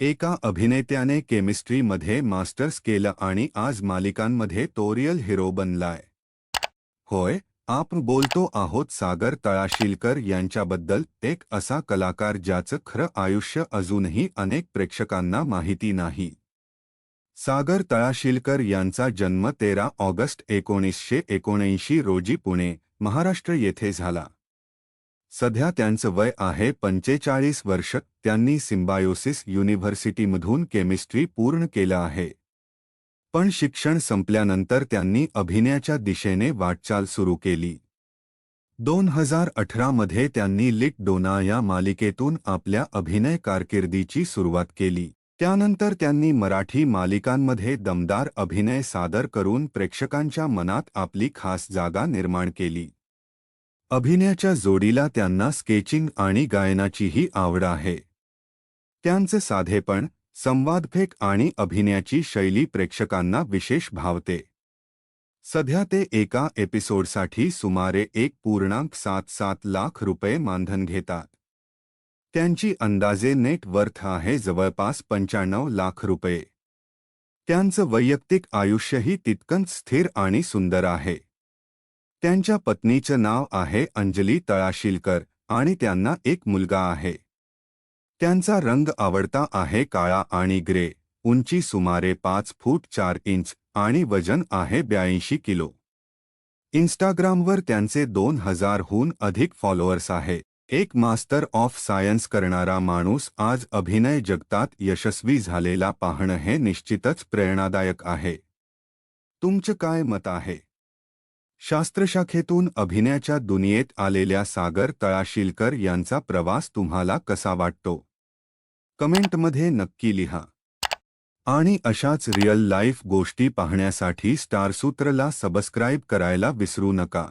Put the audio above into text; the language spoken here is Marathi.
एका अभिनेत्याने केमिस्ट्रीमध्ये मास्टर्स केलं आणि आज मालिकांमध्ये तोरियल हिरो बनलाय. होय आपण बोलतो आहोत सागर तळाशीलकर यांच्याबद्दल एक असा कलाकार ज्याचं खरं आयुष्य अजूनही अनेक प्रेक्षकांना माहिती नाही. सागर तळाशीलकर यांचा जन्म तेरा ऑगस्ट एकोणीसशे एकोणऐंशी रोजी पुणे महाराष्ट्र येथे झाला. सध्या त्यांचं वय आहे पंचेचाळीस वर्ष. त्यांनी सिम्बायोसिस युनिव्हर्सिटीमधून केमिस्ट्री पूर्ण केलं आहे. पण शिक्षण संपल्यानंतर त्यांनी अभिनयाच्या दिशेने वाटचाल सुरू केली. दोन हजार अठरामध्ये त्यांनी लिट डोना या मालिकेतून आपल्या अभिनय कारकिर्दीची सुरुवात केली. त्यानंतर त्यांनी मराठी मालिकांमध्ये दमदार अभिनय सादर करून प्रेक्षकांच्या मनात आपली खास जागा निर्माण केली. अभिनयाच्या जोडीला त्यांना स्केचिंग आणि गायनाचीही आवड आहे. त्यांचे साधेपण संवादफेक आणि अभिनयाची शैली प्रेक्षकांना विशेष भावते. सध्या ते एका एपिसोडसाठी सुमारे एक पूर्णांक सात सात लाख रुपये मानधन घेतात. त्यांची अंदाजे नेट वर्थ आहे जवळपास पंच्याण्णव लाख रुपये. त्यांचं वैयक्तिक आयुष्यही तितकंच स्थिर आणि सुंदर आहे. त्यांच्या पत्नीचं नाव आहे अंजली तळाशीलकर आणि त्यांना एक मुलगा आहे. त्यांचा रंग आवडता आहे काळा आणि ग्रे उंची सुमारे पाच फूट चार इंच आणि वजन आहे ब्याऐंशी किलो. इन्स्टाग्रामवर त्यांचे दोन हजारहून अधिक फॉलोअर्स आहेत एक मास्टर ऑफ सायन्स करणारा माणूस आज अभिनय जगतात यशस्वी झालेला पाहणं हे निश्चितच प्रेरणादायक आहे. तुमचं काय मत आहे? शास्त्रशाखेतून अभिनयाच्या दुनियेत आलेल्या सागर तळाशीलकर यांचा प्रवास तुम्हाला कसा वाटतो? कमेंटमध्ये नक्की लिहा. आणि अशाच रिअल लाईफ गोष्टी पाहण्यासाठी स्टारसूत्रला सबस्क्राईब करायला विसरू नका.